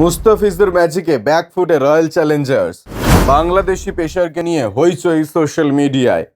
মুস্তাফিজের ম্যাজিকে ব্যাকফুটে রয়্যাল চ্যালেঞ্জার্স বাংলাদেশি পেশারকে নিয়ে হইচই সোশ্যাল মিডিয়ায়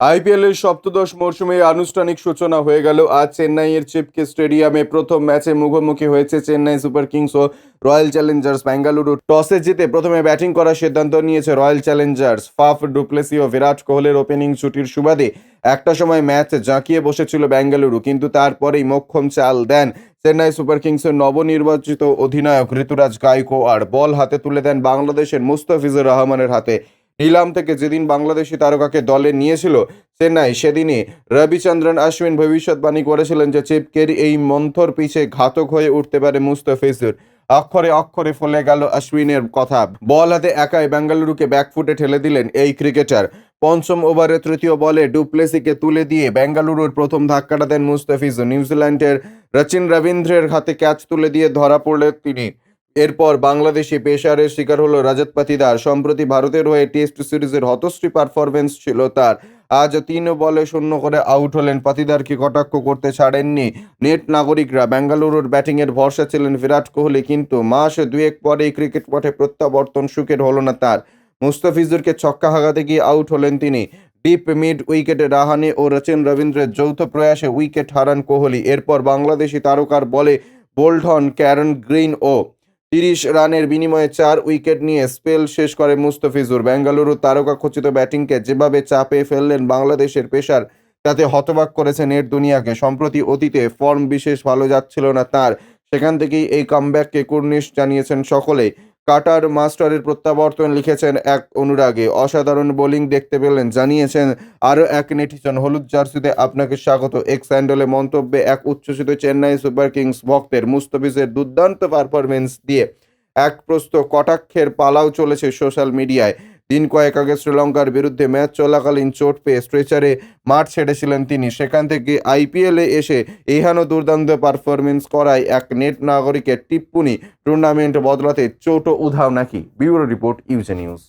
আইপিএল এর সপ্তদশ মরশুমে আনুষ্ঠানিক সূচনা হয়ে গেল। আজ চেন্নাইয়ের চিপকে স্টেডিয়ামে প্রথম ম্যাচে মুখোমুখি হয়েছে চেন্নাই সুপার কিংস ও রয়্যাল চ্যালেঞ্জার্স বেঙ্গালুরু টসে জিতে প্রথমে ব্যাটিং করার সিদ্ধান্ত নিয়েছে royal challengers Faf, du Plessis ও বিরাট কোহলির ওপেনিং ছুটির সুবাদে একটা সময় ম্যাচে জাঁকিয়ে বসেছিল বেঙ্গালুরু, কিন্তু তারপরেই মক্ষম চাল দেন চেন্নাই সুপার কিংসের নবনির্বাচিত অধিনায়ক ঋতুরাজ গাইকো। আর বল হাতে তুলে দেন বাংলাদেশের মুস্তাফিজুর রহমানের হাতে। নিলাম থেকে যেদিন বাংলাদেশি তারকাকে দলে নিয়েছিল, চেন্নাই সেদিনই রবিচন্দ্রন অশ্বিন ভবিষ্যৎবাণী করেছিলেন যে চিপকের এই মন্থর পিছে ঘাতক হয়ে উঠতে পারে মুস্তাফিজুর। অক্ষরে অক্ষরে ফলে গেল অশ্বিনের কথা। বল হাতে একাই বেঙ্গালুরুকে ব্যাকফুটে ঠেলে দিলেন এই ক্রিকেটার পঞ্চম ওভারে তৃতীয় বলে ডুপ্লেসিকে তুলে দিয়ে বেঙ্গালুরুর প্রথম ধাক্কাটা দেন মুস্তাফিজুর। নিউজিল্যান্ডের রচিন রবীন্দ্রের হাতে ক্যাচ তুলে দিয়ে ধরা পড়লেন তিনি। এরপর বাংলাদেশি পেশারের শিকার হলো রজত পাতিদার। সম্প্রতি ভারতের হয়ে টেস্ট সিরিজের হতশ্রী পারফরমেন্স ছিল তার। আজ তিন বলে শূন্য করে আউট হলেন। পাতিদারকে কটাক্ষ করতে ছাড়েননি নেট নাগরিকরা। বেঙ্গালুরুর ব্যাটিংয়ের ভরসা ছিলেন বিরাট কোহলি, কিন্তু মাস দুয়েক পরেই ক্রিকেট মাঠে প্রত্যাবর্তন সুখের হলো না তার। মুস্তাফিজুরকে ছক্কা হাগাতে গিয়ে আউট হলেন তিনি। ডিপ মিড উইকেটে রাহানে ও রচিন রবীন্দ্রের যৌথ প্রয়াসে উইকেট হারান কোহলি। এরপর বাংলাদেশি তারকার বলে বোল্ড হন ক্যারন গ্রিন ও তিরিশ রানের বিনিময়ে চার উইকেট নিয়ে স্পেল শেষ করে মুস্তাফিজুর। বেঙ্গালুরু তারকা খচিত ব্যাটিংকে যেভাবে চাপে ফেললেন বাংলাদেশের পেশার তাতে হতবাক করেছে নেট দুনিয়াকে। সম্প্রতি অতীতে ফর্ম বিশেষ ভালো যাচ্ছিল না তার। সেখান থেকেই এই কামব্যাককে কুর্নিশ জানিয়েছেন সকলে। কাটার মাস্টারের প্রত্যাবর্তন লিখেছেন এক অনুরাগে। অসাধারণ বোলিং দেখতে পেলেন, জানিয়েছেন আরও এক নেটিজন, হলুদ জার্সিতে আপনাকে স্বাগত। এক স্যান্ডেলে মন্তব্যে এক উচ্ছ্বসিত চেন্নাই সুপার কিংস ভক্তের মুস্তফিজের দুর্দান্ত পারফরমেন্স দিয়ে এক প্রস্ত কটাক্ষের পালাও চলেছে সোশ্যাল মিডিয়ায়। দিন কয়েক আগে শ্রীলঙ্কার বিরুদ্ধে ম্যাচ চলাকালীন চোট পেয়ে স্ট্রেচারে মাঠ ছেড়েছিলেন তিনি। সেখান থেকে আইপিএলে এসে এহানো দুর্দান্ত পারফরমেন্স করায় এক নেট নাগরিকের টিপ্পুনি। টুর্নামেন্ট বদলাতে চোটও উধাও নাকি। Bureau report, UJ news.